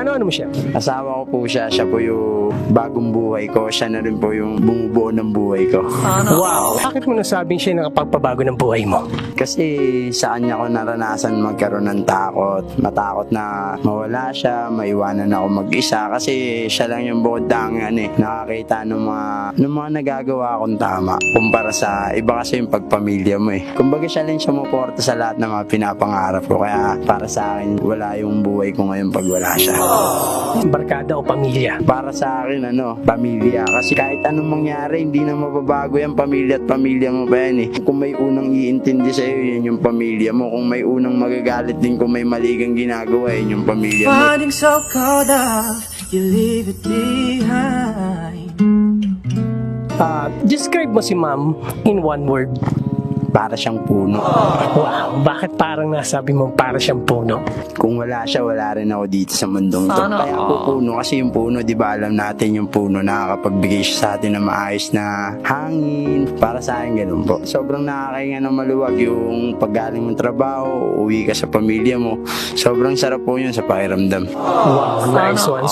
Kano ano mo siya? Asawa ko po siya, siya po yung bagong buhay ko, siya na rin po yung bumubuo ng buhay ko. Wow! Bakit mo nasabing siya nakapagpabago ng buhay mo? Kasi sa kanya ko naranasan magkaroon ng takot. Matakot na mawala siya, maiwanan ako mag-isa. Kasi siya lang yung bukod dangan eh. Nakakita ng mga, ng mga nagagawa akong tama. Kumpara sa iba kasi yung pagpamilya mo eh. Kumbaga siya lang sumuporta sa lahat ng mga pinapangarap ko. Kaya para sa akin, wala yung buhay ko ngayon pag wala siya. Barkada o pamilya? Para sa akin, ano, pamilya. Kasi kahit anong mangyari, hindi na mababago yan, pamilya at pamilya mo pa yan eh. Kung may unang iintindi sa'yo, yan yung pamilya mo. Kung may unang magagalit din kung may mali kang ginagawa, yan yung pamilya mo. Finding so caught up, you leave it behind. Ah, describe mo si ma'am in one word. Para siyang puno. Wow! Bakit parang nasabi mo para siyang puno? Kung wala siya, wala rin ako dito sa mundong to. Kaya po puno, kasi yung puno, di ba alam natin yung puno nakakapagbigay siya sa atin ng maayos na hangin. Para sa akin, ganun po. Sobrang nakakainga ng maluwag yung paggaling mong trabaho, uwi ka sa pamilya mo. Sobrang sarap po yun sa pakiramdam. Wow! Nice one.